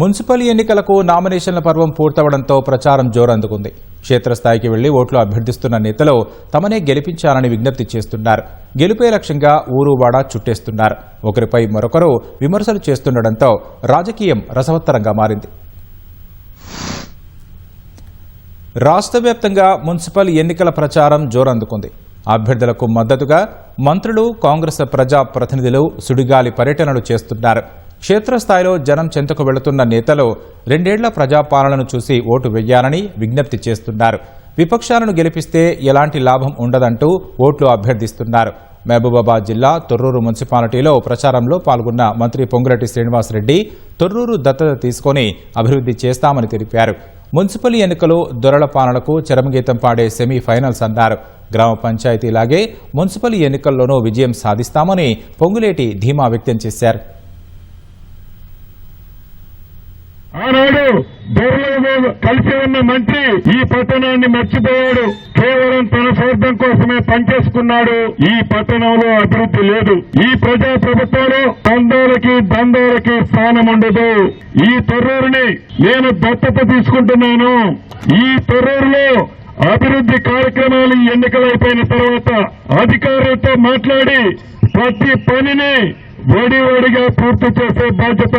Municipal ఎన్నికలకు నామినేషన్ల పర్వం పూర్తవడంతో ప్రచారం జోరందుకుంది. క్షేత్రస్థాయికి వెళ్ళి ఓట్లు అభ్యర్థిస్తున్న నేతలు తమనే గెలిపించాలని విజ్ఞప్తి చేస్తున్నారు. గెలుపే లక్ష్యంగా ఊరువాడ చుట్టేస్తున్నారు. ఒకరిపై మరొకరు విమర్శలు చేస్తుండటంతో రాజకీయం రసవత్తరంగా మారింది. రాష్ట్ర వ్యాప్తంగా మున్సిపల్ ఎన్నికల ప్రచారం జోరందుకుంది. అభ్యర్థులకు మద్దతుగా మంత్రులు కాంగ్రెస్ ప్రజా ప్రతినిధులు సుడిగాలి పర్యటనలు చేస్తున్నారు. క్షేత్రస్థాయిలో జనం చెంతకు వెళుతున్న నేతలు రెండేళ్ళ ప్రజాపాలనను చూసి ఓటు వెయ్యాలని విజ్ఞప్తి చేస్తున్నారు. విపక్షాలను గెలిపిస్తే ఎలాంటి లాభం ఉండదంటూ ఓట్లు అభ్యర్థిస్తున్నారు. మహబూబాబాద్ జిల్లా తొర్రూరు మున్సిపాలిటీలో ప్రచారంలో పాల్గొన్న మంత్రి పొంగులటి శ్రీనివాసరెడ్డి తొర్రూరు దత్తత తీసుకొని అభివృద్ధి చేస్తామని తెలిపారు. మున్సిపల్ ఎన్నికలు దొరల పాలనకు చరమగీతం పాడే సెమీఫైనల్స్ అన్నారు. గ్రామ పంచాయతీలాగే మున్సిపల్ ఎన్నికల్లోనూ విజయం సాధిస్తామని పొంగులేటి ధీమా వ్యక్తం చేశారు. ఆనాడు దొరలతో కలిసి ఉన్న మంత్రి ఈ పట్టణాన్ని మర్చిపోయాడు. కేవలం తన స్వార్థం కోసమే పనిచేసుకున్నాడు. ఈ పట్టణంలో అభివృద్ధి లేదు. ఈ ప్రజా ప్రభుత్వంలో దందోలకి దందాలకి స్థానం ఉండదు. ఈ తొర్రూరుని నేను దత్తత తీసుకుంటున్నాను. ఈ తొర్రూరులో అభివృద్ధి కార్యక్రమాలు ఎన్నికలైపోయిన తర్వాత అధికారులతో మాట్లాడి ప్రతి పనిని వడివడిగా పూర్తి చేసే బాధ్యత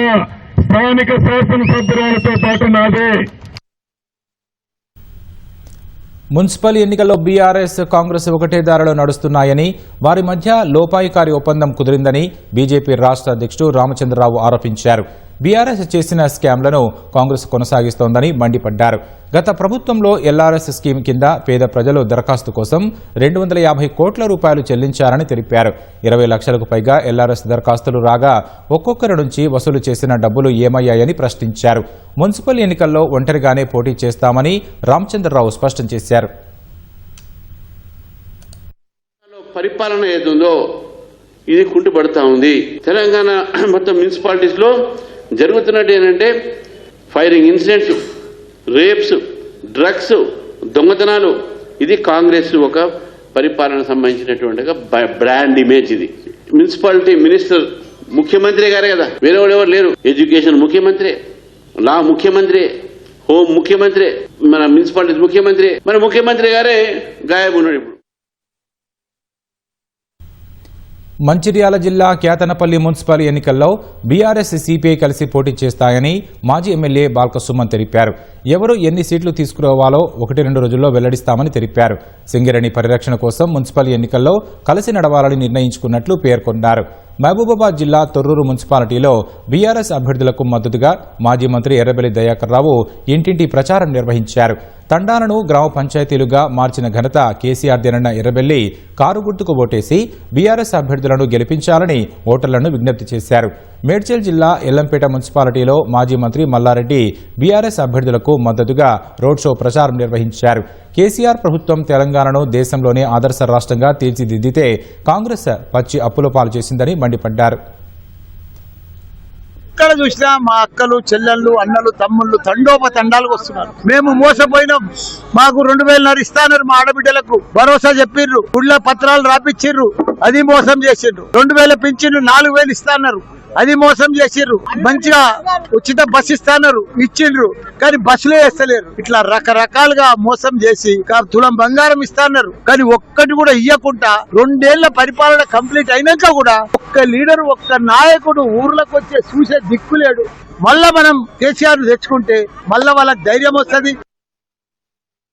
స్థానిక శాసనసభ్యురాలతో పాటు నాదే. మున్సిపల్ ఎన్నికల్లో బీఆర్ఎస్ కాంగ్రెస్ ఒకటే దారిలో నడుస్తున్నాయని వారి మధ్య లోపాయికారి ఒప్పందం కుదిరిందని బీజేపీ రాష్ట్ర అధ్యక్షుడు రామచంద్రరావు ఆరోపించారు. బీఆర్ఎస్ చేసిన స్కామ్లను కాంగ్రెస్ కొనసాగిస్తోందని మండిపడ్డారు. గత ప్రభుత్వంలో ఎల్ఆర్ఎస్ స్కీమ్ కింద పేద ప్రజలు దరఖాస్తు కోసం రెండు వందల యాభై కోట్ల రూపాయలు చెల్లించారని తెలిపారు. ఇరవై లక్షలకు పైగా ఎల్ఆర్ఎస్ దరఖాస్తులు రాగా ఒక్కొక్కరి నుంచి వసూలు చేసిన డబ్బులు ఏమయ్యాయని ప్రశ్నించారు. మున్సిపల్ ఎన్నికల్లో ఒంటరిగానే పోటీ చేస్తామని రామచంద్రరావు స్పష్టం చేశారు. పరిపాలన ఏదుందో ఇది కుంటుపడతా ఉంది. తెలంగాణ మొత్తం మున్సిపాలిటీస్లో జరుగుతున్నట్టు ఏంటంటే ఫైరింగ్ ఇన్సిడెంట్స్ రేప్స్ డ్రగ్స్ దొంగతనాలు. ఇది కాంగ్రెస్ ఒక పరిపాలన సంబంధించినటువంటి బ- బ్రాండ్ ఇమేజ్ ఇది. మున్సిపాలిటీ మినిస్టర్ ముఖ్యమంత్రి గారే కదా. వేరే ఎవరు లేరు. ఎడ్యుకేషన్ ముఖ్యమంత్రి లా ముఖ్యమంత్రి హోం ముఖ్యమంత్రి మన మున్సిపాలిటీ ముఖ్యమంత్రి. మన ముఖ్యమంత్రి గారే గాయబున్నాడు ఇప్పుడు. మంచిర్యాల జిల్లా కేతనపల్లి మున్సిపల్ ఎన్నికల్లో బీఆర్ఎస్ సిపిఐ కలిసి పోటీ చేస్తాయని మాజీ ఎమ్మెల్యే బాల్కసుమన్ తెలిపారు. ఎవరు ఎన్ని సీట్లు తీసుకురావాలో ఒకటి రెండు రోజుల్లో వెల్లడిస్తామని తెలిపారు. సింగరేణి పరిరక్షణ కోసం మున్సిపల్ ఎన్నికల్లో కలిసి నడవాలని నిర్ణయించుకున్నట్లు పేర్కొన్నారు. మహబూబాబాద్ జిల్లా తొర్రూరు మున్సిపాలిటీలో బీఆర్ఎస్ అభ్యర్థులకు మద్దతుగా మాజీ మంత్రి ఎర్రబెల్లి దయాకర్ రావు ఇంటింటి ప్రచారం నిర్వహించారు. తండాలను గ్రామ పంచాయతీలుగా మార్చిన ఘనత కేసీఆర్దేనన్న ఎర్రబెల్లి కారు గుర్తుకు ఓటేసి బీఆర్ఎస్ అభ్యర్థులను గెలిపించాలని ఓటర్లను విజ్ఞప్తి చేశారు. మేడ్చల్ జిల్లా ఎల్లంపేట మున్సిపాలిటీలో మాజీ మంత్రి మల్లారెడ్డి బీఆర్ఎస్ అభ్యర్థులకు మద్దతుగా రోడ్ షో ప్రచారం నిర్వహించారు. కేసీఆర్ ప్రభుత్వం తెలంగాణను దేశంలోనే ఆదర్శ రాష్ట్రంగా తీర్చిదిద్దితే కాంగ్రెస్ పచ్చి అప్పుల పాలు చేసిందని మండిపడ్డారు. ఎక్కడ చూసినా మా అక్కలు చెల్లెళ్ళు అన్నలు తమ్ముళ్ళు తండోపతండాలు వస్తున్నారు. మేము మోసపోయినాం. మాకు రెండు వేలన్నర ఇస్తాన్నారు మా ఆడబిడ్డలకు. భరోసా చెప్పిర్రు. గుళ్ళ పత్రాలు రాపిచ్చిర్రు అది మోసం చేసిండ్రు. రెండు వేల పింఛన్లు నాలుగు వేలు ఇస్తాన్నారు అది మోసం చేసిర్రు. మంచిగా ఉచిత బస్ ఇస్తాన్నారు ఇచ్చిండ్రు కానీ బస్సులే వేస్తలేరు. ఇట్లా రకరకాలుగా మోసం చేసి తులం బంగారం ఇస్తాన్నారు కానీ ఒక్కటి కూడా ఇయ్యకుండా రెండేళ్ళ పరిపాలన కంప్లీట్ అయినాక కూడా ఒక్క లీడర్ ఒక్క నాయకుడు ఊర్లకు వచ్చే చూసే దిక్కులేడు మళ్ళా మనం కేసీఆర్ తెచ్చుకుంటే మళ్ళా వాళ్ళకి ధైర్యం వస్తుంది.